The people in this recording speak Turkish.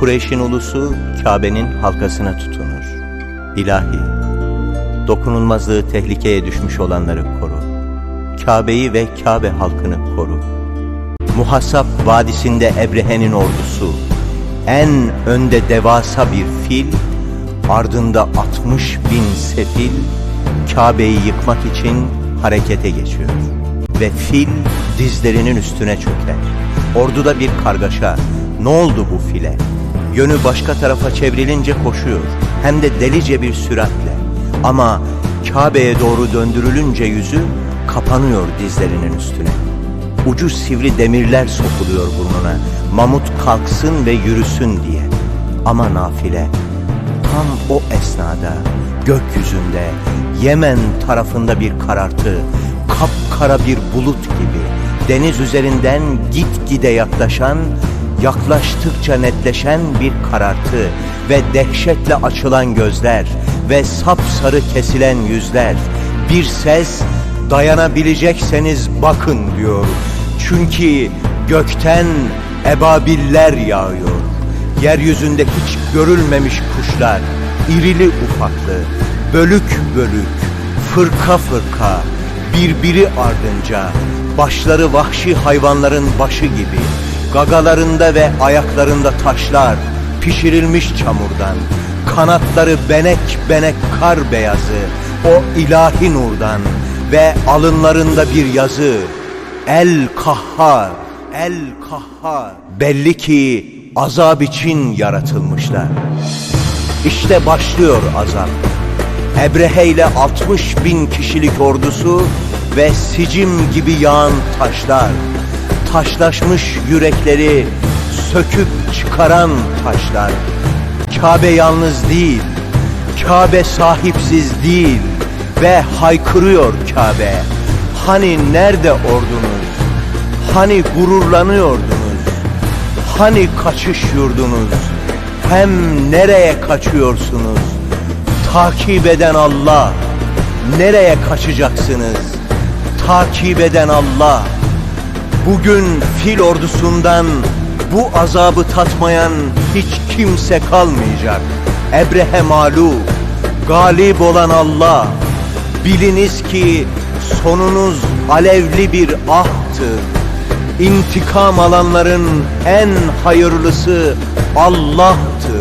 Kureyş'in ulusu Kabe'nin halkasına tutunur. İlahi, dokunulmazlığı tehlikeye düşmüş olanları koru. Kabe'yi ve Kabe halkını koru. Muhasap vadisinde Ebrehe'nin ordusu, en önde devasa bir fil, ardında 60 bin sefil, Kabe'yi yıkmak için harekete geçiyor. Ve fil dizlerinin üstüne çöker. Orduda bir kargaşa. Ne oldu bu file? Yönü başka tarafa çevrilince koşuyor. Hem de delice bir süratle. Ama Kabe'ye doğru döndürülünce yüzü kapanıyor dizlerinin üstüne. Ucu sivri demirler sokuluyor burnuna. Mamut kalksın ve yürüsün diye. Ama nafile tam o esnada gökyüzünde Yemen tarafında bir karartı, kapkara bir bulut gibi deniz üzerinden gitgide yaklaşan, yaklaştıkça netleşen bir karartı ve dehşetle açılan gözler ve sapsarı kesilen yüzler. Bir ses dayanabilecekseniz bakın diyor. Çünkü gökten ebabiller yağıyor. Yeryüzünde hiç görülmemiş kuşlar, irili ufaklı, bölük bölük, fırka fırka, birbiri ardınca, başları vahşi hayvanların başı gibi, gagalarında ve ayaklarında taşlar, pişirilmiş çamurdan, kanatları benek benek kar beyazı, o ilahi nurdan ve alınlarında bir yazı, El Kahhar, El Kahhar. Belli ki azap için yaratılmışlar. İşte başlıyor azap. Ebrehe ile 60 bin kişilik ordusu ve sicim gibi yağan taşlar. Taşlaşmış yürekleri söküp çıkaran taşlar. Kabe yalnız değil, Kabe sahipsiz değil ve haykırıyor Kabe. Hani nerede ordunuz? Hani gururlanıyordunuz? Hani kaçış yurdunuz? Hem nereye kaçıyorsunuz? Takip eden Allah. Nereye kaçacaksınız? Takip eden Allah. Bugün fil ordusundan bu azabı tatmayan hiç kimse kalmayacak. Ebrehe mağlup, galip olan Allah. Biliniz ki sonunuz alevli bir ahtır. İntikam alanların en hayırlısı Allah'tır.